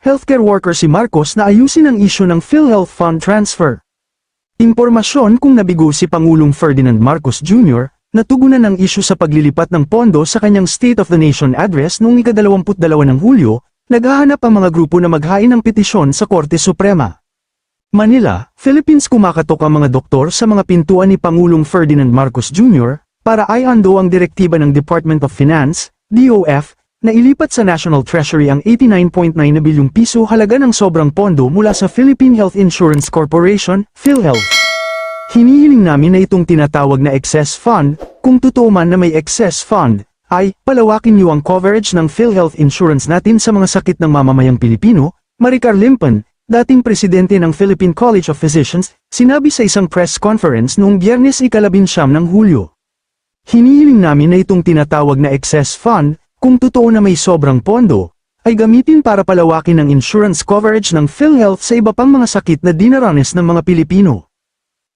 healthcare worker si Marcos na ayusin ang isyu ng PhilHealth Fund Transfer. Impormasyon kung nabigo si Pangulong Ferdinand Marcos Jr., natugunan ng isyu sa paglilipat ng pondo sa kanyang State of the Nation address noong ika-22 ng Hulyo, naghahanap ang mga grupo na maghain ng petisyon sa Korte Suprema. Manila, Philippines kumakatok ang mga doktor sa mga pintuan ni Pangulong Ferdinand Marcos Jr. para ayando ang direktiba ng Department of Finance, DOF, na ilipat sa National Treasury ang 89.9 na bilyong piso halaga ng sobrang pondo mula sa Philippine Health Insurance Corporation, PhilHealth. Hinihiling namin na itong tinatawag na excess fund, kung totoo man na may excess fund, ay palawakin niyo ang coverage ng PhilHealth Insurance natin sa mga sakit ng mamamayang Pilipino, Maricar Limpan, dating presidente ng Philippine College of Physicians, sinabi sa isang press conference noong biyernes ikalabinsyam ng Hulyo. Hinihiling namin na itong tinatawag na excess fund, kung totoo na may sobrang pondo, ay gamitin para palawakin ang insurance coverage ng PhilHealth sa iba pang mga sakit na dinaranas ng mga Pilipino.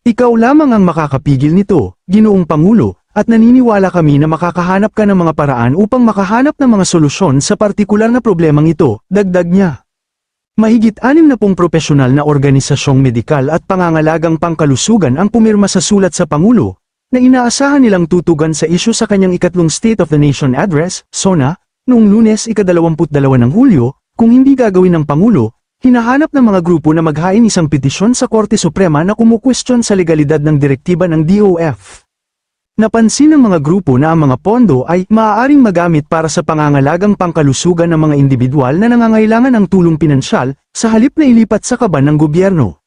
Ikaw lamang ang makakapigil nito, Ginoong Pangulo, at naniniwala kami na makakahanap ka ng mga paraan upang makahanap ng mga solusyon sa partikular na problemang ito, dagdag niya. Mahigit anim na pong propesyonal na organisasyong medikal at pangangalagang pangkalusugan ang pumirma sa sulat sa Pangulo, na inaasahan nilang tutugan sa isyu sa kanyang ikatlong State of the Nation Address, SONA, noong lunes ikadalawamputdalawa ng Hulyo, kung hindi gagawin ng Pangulo, hinahanap ng mga grupo na maghain isang petisyon sa Korte Suprema na kumukwestiyon sa legalidad ng direktiba ng DOF. Napansin ng mga grupo na ang mga pondo ay maaaring magamit para sa pangangalagang pangkalusugan ng mga individual na nangangailangan ng tulong pinansyal, sa halip na ilipat sa kaban ng gobyerno.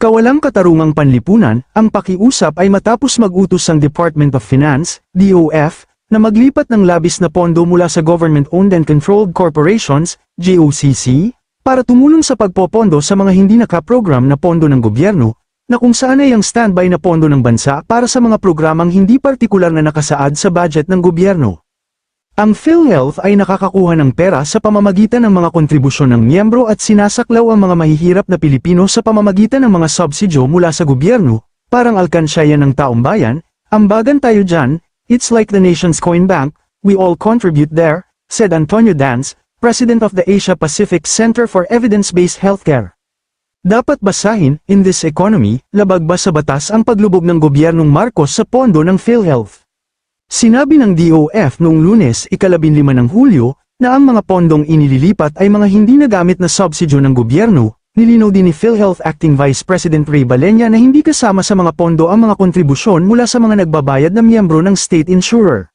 Kawalang katarungang panlipunan, ang pakiusap ay matapos mag-utos ang Department of Finance, DOF, na maglipat ng labis na pondo mula sa Government-Owned and Controlled Corporations, GOCC, para tumulong sa pagpopondo sa mga hindi nakaprogram na pondo ng gobyerno, na kung saan ay ang standby na pondo ng bansa para sa mga programang hindi partikular na nakasaad sa budget ng gobyerno. Ang PhilHealth ay nakakakuha ng pera sa pamamagitan ng mga kontribusyon ng miyembro at sinasaklaw ang mga mahihirap na Pilipino sa pamamagitan ng mga subsidyo mula sa gobyerno, parang alkansya ng taong bayan, ambagan tayo dyan, it's like the nation's coin bank, we all contribute there, said Antonio Dance, President of the Asia Pacific Center for Evidence-Based Healthcare. Dapat basahin, in this economy, labag ba sa batas ang paglubog ng gobyernong Marcos sa pondo ng PhilHealth? Sinabi ng DOF noong lunes ikalabinlima ng Hulyo, na ang mga pondong inililipat ay mga hindi nagamit na subsidyo ng gobyerno, nilinaw din ni PhilHealth Acting Vice President Ray Balenya na hindi kasama sa mga pondo ang mga kontribusyon mula sa mga nagbabayad na miyembro ng state insurer.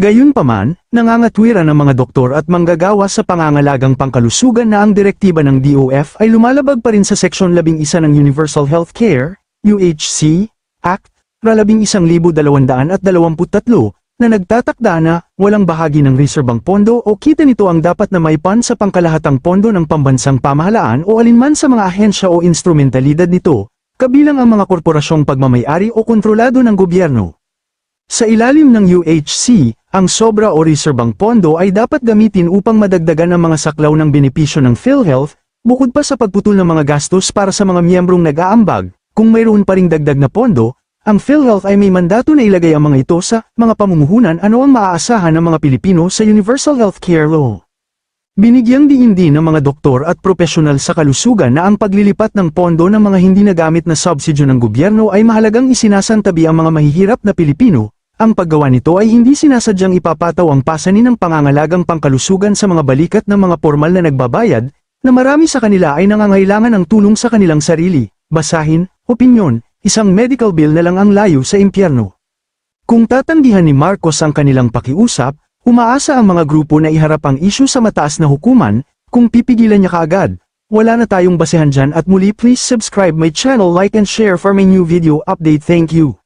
Gayunpaman, nangangatwiran ng mga doktor at manggagawa sa pangangalagang pangkalusugan na ang direktiba ng DOF ay lumalabag pa rin sa Seksyon 11 ng Universal Health Care, UHC, Act, 11223 na nagtatakda na walang bahagi ng reserbang pondo o kita nito ang dapat na maipan sa pangkalahatang pondo ng pambansang pamahalaan o alinman sa mga ahensya o instrumentalidad nito, kabilang ang mga korporasyong pagmamayari o kontrolado ng gobyerno. Sa ilalim ng UHC, ang sobra o reserbang pondo ay dapat gamitin upang madagdagan ang mga saklaw ng benepisyo ng PhilHealth, bukod pa sa pagputol ng mga gastos para sa mga miyembrong nag-aambag, kung mayroon pa ring dagdag na pondo, ang PhilHealth ay may mandato na ilagay ang mga ito sa mga pamumuhunan ano ang maaasahan ng mga Pilipino sa Universal Healthcare Law. Binigyang diin din ng mga doktor at propesyonal sa kalusugan na ang paglilipat ng pondo ng mga hindi nagamit na subsidyo ng gobyerno ay mahalagang isinasantabi ang mga mahihirap na Pilipino, ang paggawa nito ay hindi sinasadyang ipapataw ang pasanin ng pangangalagang pangkalusugan sa mga balikat ng mga formal na nagbabayad, na marami sa kanila ay nangangailangan ng tulong sa kanilang sarili, basahin, opinyon, isang medical bill na lang ang layo sa impyerno. Kung tatanggihan ni Marcos ang kanilang pakiusap, umaasa ang mga grupo na iharap ang isyu sa mataas na hukuman, kung pipigilan niya kaagad. Wala na tayong basehan dyan at muli please subscribe my channel like and share for my new video update thank you.